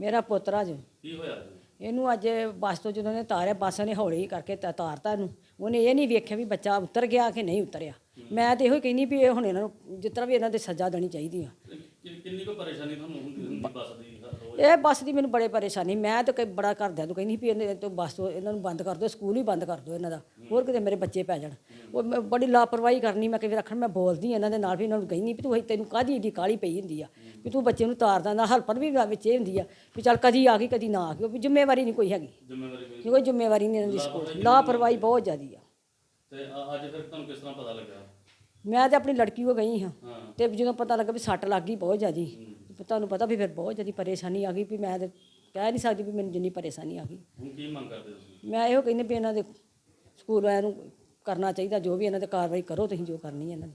ਮੇਰਾ ਪੁੱਤਰਾ ਜੀ ਕੀ ਹੋਇਆ ਇਹਨੂੰ ਅੱਜ ਬੱਸ ਤੋਂ ਜਦੋਂ ਨੇ ਤਾਰਿਆ ਬੱਸ ਨੇ ਹੌਲੀ ਕਰਕੇ ਤਾ- ਤਾਰਤਾ ਇਹਨੂੰ। ਉਹਨੇ ਇਹ ਨਹੀਂ ਵੇਖਿਆ ਵੀ ਬੱਚਾ ਉਤਰ ਗਿਆ ਕਿ ਨਹੀਂ ਉਤਰਿਆ। ਮੈਂ ਤੇ ਇਹੋ ਹੀ ਕਹਿੰਦੀ ਵੀ ਇਹ ਹੁਣ ਇਹਨਾਂ ਨੂੰ ਜਿਸ ਤਰ੍ਹਾਂ ਵੀ ਇਹਨਾਂ ਦੇ ਸਜ਼ਾ ਦੇਣੀ ਚਾਹੀਦੀ ਆ। ਕਿੰਨੀ ਕੋ ਪਰੇਸ਼ਾਨੀ ਤੁਹਾਨੂੰ ਹੁੰਦੀ ਹੁੰਦੀ ਬੱਸ ਦੀ? ਇਹ ਬੱਸ ਦੀ ਮੈਨੂੰ ਬੜੇ ਪਰੇਸ਼ਾਨੀ ਮੈਂ ਤਾਂ ਕਈ ਬੜਾ ਘਰਦਿਆਂ ਨੂੰ ਕਹਿੰਦੀ ਵੀ ਇਹਨੇ ਤੋਂ ਬੱਸ ਤੋਂ ਇਹਨਾਂ ਨੂੰ ਬੰਦ ਕਰ ਦਿਓ ਸਕੂਲ ਹੀ ਬੰਦ ਕਰ ਦਿਓ ਇਹਨਾਂ ਦਾ ਹੋਰ ਕਿਤੇ ਮੇਰੇ ਬੱਚੇ ਪੈ ਜਾਣ। ਉਹ ਮੈਂ ਬੜੀ ਲਾਪਰਵਾਹੀ ਕਰਨੀ ਮੈਂ ਕਿਵੇਂ ਰੱਖਣ ਮੈਂ ਬੋਲਦੀ ਇਹਨਾਂ ਦੇ ਨਾਲ ਵੀ ਇਹਨਾਂ ਨੂੰ ਕਹਿੰਦੀ ਵੀ ਤੂੰ ਇਹ ਤੈਨੂੰ ਕਾਹਦੀ ਏਡੀ ਕਾਲੀ ਪਈ ਹੁੰਦੀ ਆ ਵੀ ਤੂੰ ਬੱਚੇ ਨੂੰ ਤਾਰ ਦਿੰਦਾ ਹਲਪਤ ਵੀ ਵਿੱਚ ਇਹ ਹੁੰਦੀ ਆ ਵੀ ਚੱਲ ਕਦੀ ਆ ਗਈ ਕਦੀ ਨਾ ਆ ਗਈ ਉਹ ਵੀ ਜ਼ਿੰਮੇਵਾਰੀ ਨਹੀਂ ਕੋਈ ਹੈਗੀ। ਜ਼ਿੰਮੇਵਾਰੀ ਕੋਈ ਕੋਈ ਜ਼ਿੰਮੇਵਾਰੀ ਨਹੀਂ ਇਹਨਾਂ ਦੀ ਸਕੂਲ ਲਾਪਰਵਾਹੀ ਬਹੁਤ ਜ਼ਿਆਦੀ ਆ। ਤੇ ਅੱਜ ਫਿਰ ਤੁਹਾਨੂੰ ਕਿਸ ਤਰ੍ਹਾਂ ਪਤਾ ਲੱਗਾ? ਮੈਂ ਤੇ ਆਪਣੀ ਲੜਕੀ ਕੋ ਗਈ ਹਾਂ ਤੇ ਜਦੋਂ ਪਤਾ ਲੱਗਾ ਵੀ ਸੱਟ ਲੱਗ ਗਈ ਬਹੁਤ ਜ਼ਿਆਦੀ। ਤੇ ਤੁਹਾਨੂੰ ਪਤਾ ਵੀ ਫਿਰ ਬਹੁਤ ਜ਼ਿਆਦੀ ਪਰੇਸ਼ਾਨੀ ਆ ਗਈ ਵੀ ਮੈਂ ਤੇ ਕਹਿ ਨਹੀਂ ਸਕਦੀ ਵੀ ਮੈਨੂੰ ਜਿੰਨੀ ਪਰੇਸ਼ਾਨੀ ਆ ਗਈ। ਹੁਣ ਕੀ ਮੰਗ ਕਰਦੇ ਤੁਸੀਂ? ਮੈਂ ਇਹੋ ਕਹਿੰਦੀ ਵੀ ਇਹਨਾਂ ਦੇ ਸਕੂਲ ਵਾਲਿਆਂ ਨੂੰ ਕਰਨਾ ਚਾਹੀਦਾ ਜੋ ਵੀ ਇਹਨਾਂ ਤੇ ਕਾਰਵਾਈ ਕਰੋ ਤੁਸੀਂ ਜੋ ਕਰਨੀ ਹੈ ਇਹਨਾਂ ਦੀ।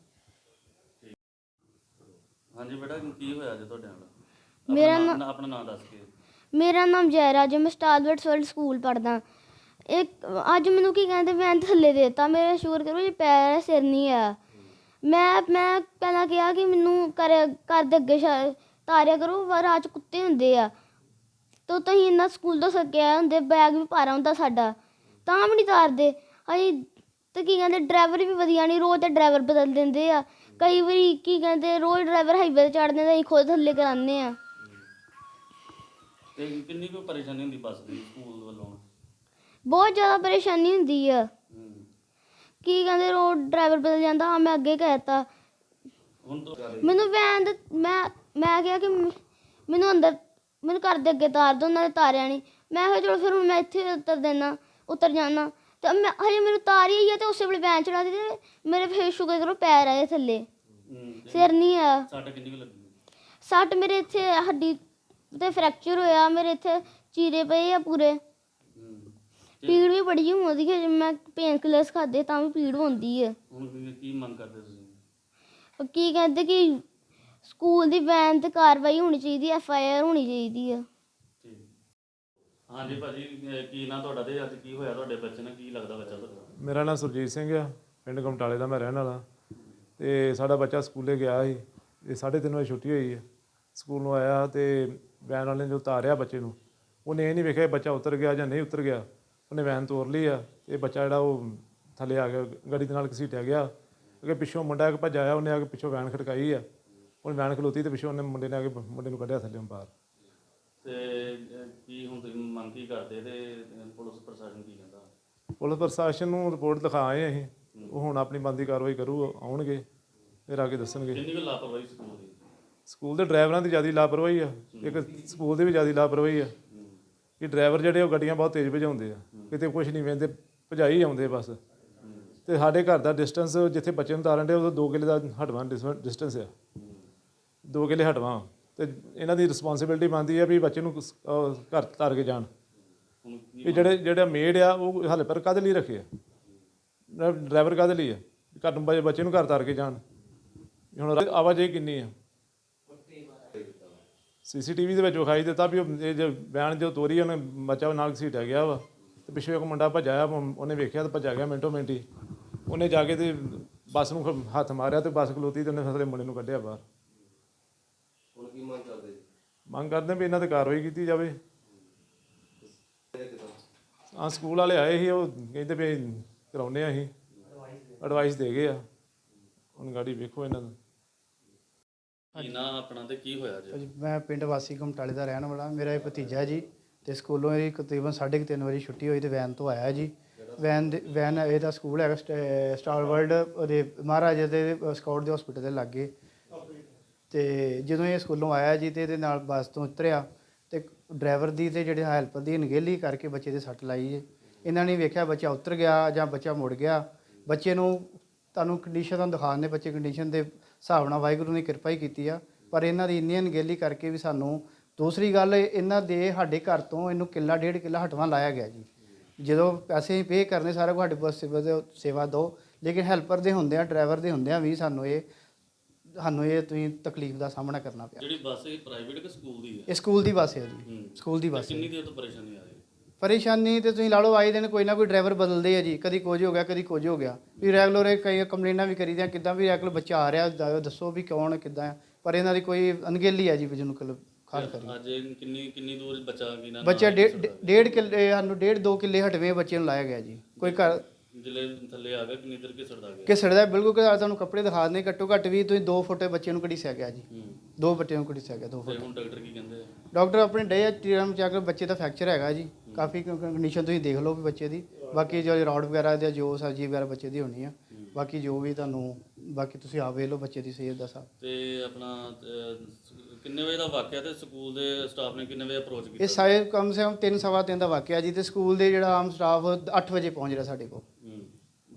ਹਾਂਜੀ ਬੇਟਾ ਕੀ ਹੋਇਆ ਜੀ ਤੁਹਾਡੇ ਨਾਲ? ਮੇਰਾ ਆਪਣਾ ਨਾਂ- ਆਪਣਾ ਨਾਮ ਦੱਸ ਕੇ। ਮੇਰਾ ਨਾਮ ਜੈਰਾਜ ਹੈ ਮੈਂ ਸਟਾਰਵਰਡਸ ਵਰਲਡ ਸਕੂਲ ਪੜਦਾ ਇੱਕ ਅੱਜ ਮੈਨੂੰ ਕੀ ਕਹਿੰਦੇ ਮੈਂ ਥੱਲੇ ਦੇਤਾ। ਮੇਰੇ ਸ਼ੂਰ ਕਰੋ ਜੀ ਪੈਰ ਹੈ, ਸਿਰ ਨਹੀਂ ਆ। ਮੈਂ ਮੈਂ ਪਹਿਲਾਂ ਕਿਹਾ ਕਿ ਮੈਨੂੰ ਕਰ ਘਰ ਦੇ ਅੱਗੇ ਸ਼ਾ- ਤਾਰਿਆ ਕਰੋ 'ਚ ਕੁੱਤੇ ਹੁੰਦੇ ਆ। ਤੋ ਤੁਸੀਂ ਇੰਨਾ ਸਕੂਲ ਤੋਂ ਸੱਕਿਆ ਹੁੰਦੇ ਬੈਗ ਵੀ ਭਾਰਾ ਹੁੰਦਾ ਸਾਡਾ। ਤਾਂ ਵੀ ਨਹੀਂ ਤਾਰਦੇ। ਅਸੀਂ ਤੇ ਕੀ ਕਹਿੰਦੇ ਡਰਾਈਵਰ ਵੀ ਵਧੀਆ ਨਹੀਂ ਰੋਜ਼ ਤੇ ਡਰਾਈਵਰ ਬਦਲ ਦਿੰਦੇ ਆ। ਕਈ ਵਾਰੀ ਕੀ ਕਹਿੰਦੇ ਰੋਜ਼ ਡਰਾਈਵਰ ਹਾਈਵੇ ਤੇ ਚੜ ਦਿੰਦਾ ਅਸੀਂ ਖੁਦ ਥੱਲੇ ਕਰਾਉਂਦੇ ਆ। ਤੇ ਕਿੰਨੀ ਕੋ ਪਰੇਸ਼ਾਨੀ ਹੁੰਦੀ ਬੱਸ ਦੀ ਸਕੂਲ ਵੱਲੋਂ? ਬਹੁਤ ਜ਼ਿਆਦਾ ਪਰੇਸ਼ਾਨੀ ਹੁੰਦੀ ਆ। ਕੀ ਕਹਿੰਦੇ ਰੋਡ ਡਰਾਈਵਰ ਬਦਲ ਜਾਂਦਾ ਹਾਂ ਮੈਂ ਅੱਗੇ ਕਹਿਤਾ ਹੁਣ ਤੋਂ ਮੈਨੂੰ ਵੈਨ ਮੈਂ ਮੈਂ ਕਿਹਾ ਕਿ ਮੈਨੂੰ ਅੰਦਰ ਮੈਨੂੰ ਘਰ ਦੇ ਅੱਗੇ ਤਾਰ ਦੋ ਉਹਨਾਂ ਨੇ ਤਾਰਿਆ ਨਹੀਂ ਮੈਂ ਕਿਹਾ ਚਲੋ ਫਿਰ ਹੁਣ ਮੈਂ ਇੱਥੇ ਉਤਰ ਦੇਣਾ ਉਤਰ ਜਾਣਾ ਤੇ ਮੈਂ ਹਜੇ ਮੈਨੂੰ ਤਾਰ ਹੀ ਹੈ ਤੇ ਉਸੇ ਵੇਲੇ ਵੈਨ ਚੜਾ ਦਿੱਤੀ ਮੇਰੇ ਫੇਰ ਸ਼ੁਕਰ ਕਰੋ ਪੈਰ ਆਏ ਥੱਲੇ। ਸਿਰ ਨਹੀਂ ਆ। ਸੱਟ ਕਿੰਨੀ ਕੁ ਲੱਗੀ? ਸੱਟ ਮੇਰੇ ਇੱਥੇ ਹੱਡੀ ਤੇ ਫ੍ਰੈਕਚਰ ਹੋਇਆ ਮੇਰੇ ਇੱਥੇ ਚੀਰੇ ਪਏ ਆ ਪੂਰੇ। ਪੀੜ ਵੀ ਬੜੀ ਹੁੰਦੀ ਹੈ ਜੇ ਮੈਂ ਪੇਨ ਕਿਲਰਸ ਖਾਦੇ ਤਾਂ ਵੀ ਪੀੜ ਹੁੰਦੀ ਹੈ ਹੁਣ ਕੀ- ਕੀ ਮੰਗ ਕਰਦੇ ਤੁਸੀਂ? ਉਹ ਕੀ ਕਹਿੰਦੇ ਕਿ ਸਕੂਲ ਦੀ ਵੈਨ ਤੇ ਕਾਰਵਾਈ ਹੋਣੀ ਚਾਹੀਦੀ ਐਫ ਆਈ ਆਰ ਹੋਣੀ ਚਾਹੀਦੀ ਆ। ਹਾਂਜੀ ਭਾਜੀ ਅਹ ਕੀ ਨਾਂ ਤੁਹਾਡਾ ਤੇ ਅੱਜ ਕੀ ਹੋਇਆ ਤੁਹਾਡੇ ਬੱਚੇ ਨਾਲ? ਕੀ ਲੱਗਦਾ ਬੱਚਾ ਤੁਹਾਡਾ? ਮੇਰਾ ਨਾਮ ਸੁਰਜੀਤ ਸਿੰਘ ਆ ਪਿੰਡ ਕਮਟਾਲੇ ਦਾ ਮੈਂ ਰਹਿਣ ਵਾਲਾ। ਤੇ ਸਾਡਾ ਬੱਚਾ ਸਕੂਲੇ ਗਿਆ ਸੀ ਇਹ 3:30 ਵਜੇ ਛੁੱਟੀ ਹੋਈ ਹੈ ਸਕੂਲ ਨੂੰ ਆਇਆ ਤੇ ਵੈਨ ਵਾਲੇ ਨੇ ਜੋ ਉਤਾਰਿਆ ਬੱਚੇ ਨੂੰ ਉਹਨੇ ਇਹ ਨਹੀਂ ਵੇਖਿਆ ਬੱਚਾ ਉਤਰ ਗਿਆ ਜਾਂ ਨਹੀਂ ਉਤਰ ਗਿਆ। ਉਹਨੇ ਵੈਨ ਤੋਰ ਲਈ ਆ ਇਹ ਬੱਚਾ ਜਿਹੜਾ ਉਹ ਥੱਲੇ ਆ ਗਿਆ ਗੱਡੀ ਦੇ ਨਾਲ ਘਸੀਟਿਆ ਗਿਆ। ਅੱਗੇ ਪਿੱਛੋਂ ਮੁੰਡਾ ਇੱਕ ਭੱਜ ਆਇਆ ਉਹਨੇ ਆ ਕੇ ਪਿੱਛੋਂ ਵੈਨ ਖੜਕਾਈ ਆ। ਉਹਨੇ ਵੈਨ ਖਲੋਤੀ ਤੇ ਪਿੱਛੋਂ ਉਹਨੇ ਮੁੰਡੇ ਨੇ ਆ ਕੇ ਮੁੰਡੇ ਨੂੰ ਕੱਢਿਆ ਥੱਲੇ ਬਾਹਰ। ਤੇ ਅਹ ਕੀ ਹੁਣ ਤੁਸੀਂ ਮੰਗ ਕੀ ਕਰਦੇ ਤੇ ਅਹ ਪੁਲਿਸ ਪ੍ਰਸ਼ਾਸਨ ਕੀ ਕਹਿੰਦਾ? ਪੁਲਿਸ ਪ੍ਰਸ਼ਾਸਨ ਨੂੰ ਰਿਪੋਰਟ ਲਿਖਾ ਆਏ ਅਸੀਂ। ਉਹ ਹੁਣ ਆਪਣੀ ਬੰਦੀ ਕਾਰਵਾਈ ਕਰੂ ਆਉਣਗੇ ਫਿਰ ਆ ਕੇ ਦੱਸਣਗੇ। ਕਿੰਨੀ ਕੁ ਲਾਪਰਵਾਹੀ ਸਕੂਲ ਦੀ? ਸਕੂਲ ਦੇ ਡਰਾਈਵਰਾਂ ਦੀ ਜ਼ਿਆਦਾ ਲਾਪਰਵਾਹੀ ਆ। ਇੱਕ ਸਕੂਲ ਦੀ ਵੀ ਜ਼ਿਆਦਾ ਲਾਪਰਵਾਹੀ ਆ। ਕਿ ਡਰਾਈਵਰ ਜਿਹੜੇ ਉਹ ਗੱਡੀਆਂ ਬਹੁਤ ਤੇਜ਼ ਭਜਾਉਂਦੇ ਆ। ਕਿਤੇ ਕੁਝ ਨਹੀਂ ਵੇਂਦੇ ਭਜਾਈ ਆਉਂਦੇ ਬਸ। ਤੇ ਸਾਡੇ ਘਰ ਦਾ ਡਿਸਟੈਂਸ ਜਿੱਥੇ ਬੱਚੇ ਨੂੰ ਤਾਰਨ ਦੇ ਉਦੋਂ 2 ਕਿਲੇ ਦਾ ਹਟਵਾਂ ਡਿਸਟੈਂਸ ਆ। ਦੋ ਕਿਲੇ ਹਟਵਾਂ ਤੇ ਇਹਨਾਂ ਦੀ ਰਿਸਪੌਂਸਿਬਿਲਟੀ ਬਣਦੀ ਹੈ ਵੀ ਬੱਚੇ ਨੂੰ ਸ- ਅਹ, ਘਰ ਤਾਰ ਕੇ ਜਾਣ। ਵੀ ਜਿਹੜੇ, ਜਿਹੜਾ ਮੇਡ ਆ, ਉਹ ਹਾਲੇ ਪਰ ਕਾਹਦੇ ਲਈ ਰੱਖੇ ਆ? ਡਰਾਈਵਰ ਕਾਹਦੇ ਲਈ ਆ? ਘਰ ਨੂੰ ਬੱਚੇ- ਬੱਚੇ ਨੂੰ ਘਰ ਤਾਰ ਕੇ ਜਾਣ। ਵੀ ਹੁਣ ਰਾ- ਆਵਾਜਾਈ ਕਿੰਨੀ ਆ? ਸੀਸੀਟੀਵੀ ਦੇ ਵਿੱਚ ਵਿਖਾਈ ਦਿੱਤਾ ਵੀ ਉਹ ਇਹ ਜੋ ਬਿਆਨ ਜੋ ਤੋਰੀ ਉਹਨੇ ਬੱਚਾ ਨਾਲ ਘਸੀਟਿਆ ਗਿਆ ਵਾ। ਤੇ ਪਿੱਛੇ ਇੱਕ ਮੁੰਡਾ ਭੱਜਿਆ ਉਹਨੇ ਵੇਖਿਆ ਤੇ ਭੱਜਾ ਗਿਆ ਮਿੰਟੋ ਮਿੰਟੀ ਉਹਨੇ ਜਾ ਕੇ ਤੇ ਬੱਸ ਨੂੰ ਖ- ਹੱਥ ਮਾਰਿਆ ਤੇ ਬੱਸ ਖਲੋਤੀ ਤੇ ਉਹਨੇ ਫਸਲੇ ਮੁੰਡੇ ਨੂੰ ਕੱਢਿਆ ਬਾਹਰ। ਮੰਗ ਕਰਦੇ ਵੀ ਇਹਨਾਂ ਤੇ ਕਾਰਵਾਈ ਕੀਤੀ ਜਾਵੇ। ਹਾਂ ਸਕੂਲ ਵਾਲੇ ਆਏ ਸੀ ਉਹ ਕਹਿੰਦੇ ਵੀ ਕਰਾਉਨੇ ਆ ਅਸੀਂ। ਐਡਵਾਈਸ ਦੇ ਗਏ ਆ। ਹੁਣ ਗਾੜੀ ਵੇਖੋ ਇਹਨਾਂ ਦਾ ਕੀ ਨਾਂ ਆਪਣਾ ਤੇ ਕੀ ਹੋਇਆ ਜੀ ਭਾਜੀ ਮੈਂ ਪਿੰਡ ਵਾਸੀ ਘਮਟਾਲੇ ਦਾ ਰਹਿਣ ਵਾਲਾ ਮੇਰਾ ਇਹ ਭਤੀਜਾ ਜੀ ਤੇ ਸਕੂਲੋਂ ਇਹਦੀ ਤਕਰੀਬਨ 3:30 ਵਜੇ ਛੁੱਟੀ ਹੋਈ ਤੇ ਵੈਨ ਤੋਂ ਆਇਆ ਜੀ। ਵੈਨ ਦੇ- ਵੈਨ ਇਹਦਾ ਸਕੂਲ ਹੈਗਾ ਸਟ- ਸਟਾਰ ਵਰਲਡ ਉਹਦੇ ਮਹਾਰਾਜਾ ਦੇ ਸਕਾਊਟ ਦੇ ਹਸਪੀਟਲ ਦੇ ਲਾਗੇ। ਤੇ ਜਦੋਂ ਇਹ ਸਕੂਲੋਂ ਆਇਆ ਜੀ ਤੇ ਇਹਦੇ ਨਾਲ ਬੱਸ ਤੋਂ ਉਤਰਿਆ ਤੇ ਡਰਾਈਵਰ ਦੀ ਤੇ ਜਿਹੜੇ ਹੈਲਪਰ ਦੀ ਅਣਗਹਿਲੀ ਕਰਕੇ ਬੱਚੇ ਦੇ ਸੱਟ ਲਾਈ ਜੀ। ਇਹਨਾਂ ਨੇ ਵੇਖਿਆ ਬੱਚਾ ਉਤਰ ਗਿਆ ਜਾਂ ਬੱਚਾ ਮੁੜ ਗਿਆ। ਬੱਚੇ ਨੂੰ ਤੁਹਾਨੂੰ ਕੰਡੀਸ਼ਨ ਤੁਹਾਨੂੰ ਦਿਖਾਉਂਦੇ ਬੱਚੇ ਕੰਡੀਸ਼ਨ ਦੇ ਹਿਸਾਬ ਨਾਲ ਵਾਹਿਗੁਰੂ ਨੇ ਕਿਰਪਾ ਹੀ ਕੀਤੀ ਆ। ਪਰ ਇਹਨਾਂ ਦੀ ਇੰਨੀ ਅਣਗਹਿਲੀ ਕਰਕੇ ਵੀ ਸਾਨੂੰ ਦੂਸਰੀ ਗੱਲ, ਇਹਨਾਂ ਦੇ ਸਾਡੇ ਘਰ ਤੋਂ ਇਹਨੂੰ ਕਿੱਲਾ ਡੇਢ ਕਿੱਲਾ ਹਟਵਾ ਲਾਇਆ ਗਿਆ ਜੀ। ਜਦੋਂ ਪੈਸੇ ਪੇ ਕਰਨੇ, ਸਾਰਾ ਕੁਝ ਸਾਡੇ ਪਾਸ ਸੇਵਾ ਦਿਓ- ਸੇਵਾ ਦਿਓ ਲੇਕਿਨ ਹੈਲਪਰ ਦੇ ਹੁੰਦਿਆਂ, ਡਰਾਈਵਰ ਦੇ ਹੁੰਦਿਆਂ ਵੀ ਸਾਨੂੰ ਇਹ ਸਾਨੂੰ ਇਹ ਤੁਸੀਂ ਤਕਲੀਫ ਦਾ ਸਾਹਮਣਾ ਕਰਨਾ ਪਿਆ। ਜਿਹੜੀ ਬੱਸ ਇਹ ਪ੍ਰਾਈਵੇਟ ਕਿ ਸਕੂਲ ਦੀ ਹੈ? ਇਹ ਸਕੂਲ ਦੀ ਬੱਸ ਹੈ ਜੀ। ਹੂੰ। ਸਕੂਲ ਦੀ ਬੱਸ ਹੈ। ਕਿੰਨੀ ਦੇਰ ਤੋਂ ਪਰੇਸ਼ਾਨੀ ਆ ਰਹੀ ਹੈ? ਪਰੇਸ਼ਾਨੀ ਤੇ ਤੁਸੀਂ ਲਾ ਲਓ ਆਏ ਦਿਨ ਕੋਈ ਨਾ ਕੋਈ ਡਰਾਈਵਰ ਬਦਲਦੇ ਆ ਜੀ। ਕਦੀ ਕੁਝ ਹੋ ਗਿਆ ਕਦੀ ਕੁਝ ਹੋ ਗਿਆ। ਵੀ ਰੈਗੂਲਰ ਇਹ ਕਈ ਕੰਪਲੇਨਾਂ ਵੀ ਕਰੀਦੀਆਂ ਕਿੱਦਾਂ ਵੀ ਰੈਗੂਲਰ ਬੱਚਾ ਆ ਰਿਹਾ ਦ- ਦੱਸੋ ਵੀ ਕੌਣ ਕਿੱਦਾਂ। ਪਰ ਇਹਨਾਂ ਦੀ ਕੋਈ ਅਣਗਹਿਲੀ ਹੈ ਜੀ ਵੀ ਜਿਹਨੂੰ ਕੱਲ ਹੱਲ ਕਰੀਏ ਅੱਜ ਇਹ ਕਿੰਨੀ ਕਿੰਨੀ ਦੂਰ ਬੱਚਾ ਕੀ ਨਾ ਬੱਚਾ ਡੇਢ ਡੇਢ ਕਿੱਲੇ ਸਾਨੂੰ ਡੇਢ ਦੋ ਕਿੱਲੇ ਹਟਵੇਂ ਬੱਚੇ ਨੂੰ ਲਾਇਆ ਗਿਆ ਜੀ। ਕੋਈ ਘਰ ਜਿਲੇ ਥੱਲੇ ਆ ਗਿਆ ਕਿੰਨੀ ਦੇਰ ਘਿਸੜਦਾ ਗਿਆ? ਕਿਸੜਦਾ ਬਿਲਕੁਲ ਕਿ ਤੁਹਾਨੂੰ ਕੱਪੜੇ ਦਿਖਾ ਦਿੰਦੇ ਘੱਟੋ ਘੱਟ ਵੀ ਤੁਸੀਂ 2 ਫੁੱਟ ਬੱਚੇ ਨੂੰ ਘੜੀਸਿਆ ਗਿਆ ਜੀ। ਹੂੰ। ਦੋ ਬੱਚਿਆਂ ਨੂੰ ਘੜੀਸਿਆ ਗਿਆ 2 ਤੇ ਫੁੱਟ। ਹੁਣ ਡਾਕਟਰ ਕੀ ਕਹਿੰਦੇ ਆ? ਡਾਕਟਰ ਆਪਣੇ ਡੇ ਟੀਰਮ ਚੈੱਕ ਕਰ ਬੱਚੇ ਦਾ ਫ੍ਰੈਕਚਰ ਹੈਗਾ ਜੀ। ਕਾਫੀ ਕੰਡੀਸ਼ਨ ਤੁਸੀਂ ਦੇਖ ਲਓ ਵੀ ਬੱਚੇ ਦੀ। ਬਾਕੀ ਜੋ ਰੌਡ ਵਗੈਰਾ ਜਾਂ ਜੋ ਸਰਜੀ ਵਗੈਰਾ ਬੱਚੇ ਦੀ ਹੋਣੀ ਆ। ਬਾਕੀ ਜੋ ਵੀ ਤੁਹਾਨੂੰ ਬਾਕੀ ਤੁਸੀਂ ਆਪ ਵੇਖ ਲਓ ਬੱਚੇ ਦੀ ਸਿਹਤ ਦਾ ਸਭ ਤੇ ਆਪਣਾ ਅਹ, ਕਿੰਨੇ ਵਜੇ ਦਾ ਵਾਕਿਆ ਤੇ ਸਕੂਲ ਦੇ ਸਟਾਫ ਨੇ ਕਿੰਨੇ ਵਜੇ ਅਪਰੋਚ ਇਹ ਕੀਤਾ ਸਾਰੇ ਕਮ ਸੇ ਕਮ 3 ਸਵਾ ਤਿੰਨ ਦਾ ਵਾਕਿਆ ਜੀ ਤੇ ਸਕੂਲ ਦੇ ਜਿਹੜਾ ਆਮ ਸਟਾਫ 8 ਵਜੇ ਪਹੁੰਚ ਰਿਹਾ ਸਾਡੇ ਕੋਲ।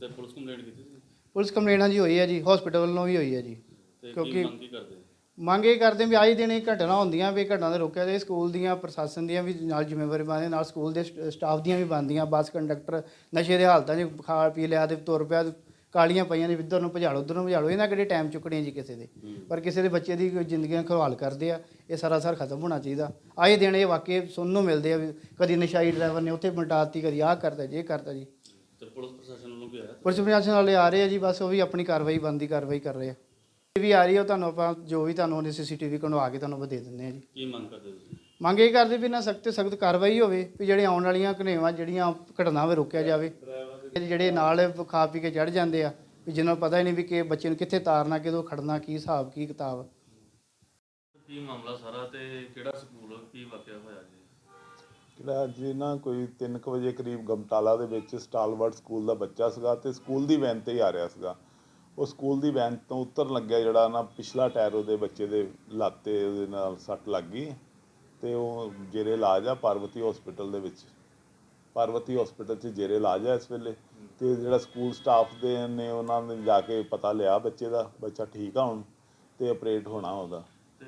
ਤੇ ਪੁਲਿਸ ਕੰਪਲੇਂਟ ਕੀਤੀ ਸੀ? ਪੁਲਿਸ ਕੰਪਲੇਂਟ ਜੀ ਹੋਈ ਹੈ ਜੀ ਹਸਪੀਟਲ ਵੱਲੋਂ ਵੀ ਹੋਈ ਹੈ ਜੀ। ਤੇ ਕੀ ਕਿਉਂਕਿ- ਮੰਗ ਕੀ ਕਰਦੇ? ਮੰਗ ਇਹ ਕਰਦੇ ਵੀ ਆਈ ਦਿਨ ਇਹ ਘਟਨਾ ਹੁੰਦੀਆਂ ਵੀ ਘਟਨਾ ਦੇ ਰੋਕਿਆ ਜਾਏ ਸਕੂਲ ਦੀਆਂ ਪ੍ਰਸ਼ਾਸਨ ਦੀਆਂ ਵੀ ਨਾਲ ਜ਼ਿੰਮੇਵਾਰੀ ਬਣਦੀ ਨਾਲ ਸਕੂਲ ਦੇ ਸਟ- ਸਟਾਫ ਦੀਆਂ ਵੀ ਬਣਦੀਆਂ ਬੱਸ ਕੰਡਕਟਰ ਨਸ਼ੇ ਦੇ ਹਾਲਤਾਂ 'ਚ ਖਾ ਪੀ ਲਿਆ ਤੇ ਤੁਰ ਪਿਆ ਤੇ ਕਾਲੀਆਂ ਪਈਆਂ ਨੇ ਇੱਧਰ ਨੂੰ ਭਜਾੜੋ ਉੱਧਰ ਨੂੰ ਭਜਾੜੋ ਇਹਨਾਂ ਕਿਹੜੇ ਟਾਈਮ ਚੁੱਕਣੇ ਜੀ ਕਿਸੇ ਦੇ? ਪਰ ਕਿਸੇ ਦੇ ਬੱਚੇ ਦੀ ਕੋਈ ਜ਼ਿੰਦਗੀਆਂ ਖਵਾਲ ਕਰਦੇ ਆ ਇਹ ਸਾਰਾ ਸਾਰ ਖਤਮ ਹੋਣਾ ਚਾਹੀਦਾ। ਆਏ ਦਿਨ ਇਹ ਵਾਕਿਏ ਸੁਣਨ ਨੂੰ ਮਿਲਦੇ ਆ ਵੀ ਕਦੀ ਨਸ਼ਾਈ ਡਰਾਈਵਰ ਨੇ ਉੱਥੇ ਮਲਟਾਤੀ ਕਦੀ ਆਹ ਕਰਦਾ ਜੇ ਕਰਦਾ ਜੀ। ਤੇ ਪੁਲਿਸ ਪ੍ਰਸ਼ਾਸਨ ਵੱਲੋਂ ਕੀ ਆਇਆ ਪੁਲਿਸ ਪ੍ਰਸ਼ਾਸਨ ਵਾਲੇ ਆ ਰਹੇ ਆ ਜੀ ਬਸ ਉਹ ਵੀ ਆਪਣੀ ਕਾਰਵਾਈ ਬੰਦੀ ਕਾਰਵਾਈ ਕਰ ਰਹੇ ਆ। ਇਹ ਵੀ ਆ ਰਹੀ ਆ ਉਹ ਤੁਹਾਨੂੰ ਆਪਾਂ ਜੋ ਵੀ ਤੁਹਾਨੂੰ ਉਹਨੇ ਸੀਸੀਟੀਵੀ ਕਢਵਾ ਕੇ ਤੁਹਾਨੂੰ ਦੇ ਦਿੰਦੇ ਆ ਜੀ। ਕੀ ਮੰਗ ਕਰਦੇ ਤੁਸੀਂ? ਮੰਗ ਇਹ ਕਰਦੇ ਵੀ ਨਾ ਸਖਤ ਸਖਤ ਕਾਰਵਾਈ ਹੋਵੇ ਵੀ ਜਿਹੜੇ ਆਉਣ ਵਾਲੀਆਂ ਘਨੇਵਾਂ ਜਿਹੜੀਆਂ ਘਟਨਾਵਾਂ ਰੋਕਿਆ ਜਾਵੇ ਜਿਹੜੇ ਨਾਲ ਖਾ ਪੀ ਕੇ ਚੜ ਜਾਂਦੇ ਆ ਵੀ ਜਿਹਨਾਂ ਨੂੰ ਪਤਾ ਹੀ ਨਹੀਂ ਵੀ ਕਿ ਬੱਚੇ ਨੂੰ ਕਿੱਥੇ ਤਾਰਨਾ ਕਿਦੋਂ ਖੜਨਾ ਕੀ ਹਿਸਾਬ ਕੀ ਕਿਤਾਬ। ਕੀ ਮਾਮਲਾ ਸਾਰਾ ਤੇ ਕਿਹੜਾ ਸਕੂਲ ਕੀ ਵਾਕਿਆ ਹੋਇਆ ਜੀ? ਜਿਹੜਾ ਅੱਜ ਨਾ ਕੋਈ 3 ਵਜੇ ਕਰੀਬ ਗਮਟਾਲਾ ਦੇ ਵਿੱਚ ਸਟਾਲਵਰਡ ਸਕੂਲ ਦਾ ਬੱਚਾ ਸੀਗਾ ਤੇ ਸਕੂਲ ਦੀ ਵੈਨ ਤੇ ਹੀ ਆ ਰਿਹਾ ਸੀਗਾ। ਉਹ ਸਕੂਲ ਦੀ ਵੈਨ ਤੋਂ ਉਤਰਨ ਲੱਗਿਆ ਜਿਹੜਾ ਨਾ ਪਿਛਲਾ ਟਾਇਰ ਉਹਦੇ ਬੱਚੇ ਦੇ ਲਾਤੇ ਉਹਦੇ ਨਾਲ ਸੱਟ ਲੱਗ ਗਈ ਤੇ ਉਹ ਜੇਰੇ ਇਲਾਜ ਆ ਪਾਰਵਤੀ ਹਸਪੀਟਲ ਦੇ ਵਿੱਚ। ਪਾਰਵਤੀ ਹਸਪੀਟਲ 'ਚ ਜੇਰੇ ਇਲਾਜ ਆ ਇਸ ਵੇਲੇ ਤੇ ਜਿਹੜਾ ਸਕੂਲ ਸਟਾਫ ਦੇ ਨੇ ਉਹਨਾਂ ਨੇ ਜਾ ਕੇ ਪਤਾ ਲਿਆ ਬੱਚੇ ਦਾ, ਬੱਚਾ ਠੀਕ ਆ ਹੁਣ ਤੇ ਆਪਰੇਟ ਹੋਣਾ ਉਹਦਾ। ਤੇ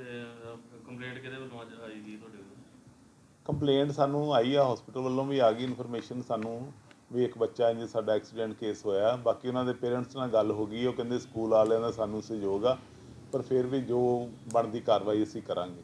ਕੰਪਲੇਂਟ ਕਿਹਦੇ ਵੱਲੋਂ ਅੱਜ ਆਈ? ਕੰਪਲੇਂਟ ਸਾਨੂੰ ਆਈ ਆ ਹਸਪੀਟਲ ਵੱਲੋਂ ਵੀ ਆ ਗਈ ਇਨਫੋਰਮੇਸ਼ਨ ਸਾਨੂੰ ਵੀ ਇੱਕ ਬੱਚਾ ਇੰਜ ਸਾਡਾ ਐਕਸੀਡੈਂਟ ਕੇਸ ਹੋਇਆ। ਬਾਕੀ ਉਹਨਾਂ ਦੇ ਪੇਰੈਂਟਸ ਨਾਲ ਗੱਲ ਹੋ ਗਈ, ਉਹ ਕਹਿੰਦੇ ਸਕੂਲ ਵਾਲਿਆਂ ਦਾ ਸਾਨੂੰ ਸਹਿਯੋਗ ਆ, ਪਰ ਫਿਰ ਵੀ ਜੋ ਬਣਦੀ ਕਾਰਵਾਈ ਅਸੀਂ ਕਰਾਂਗੇ।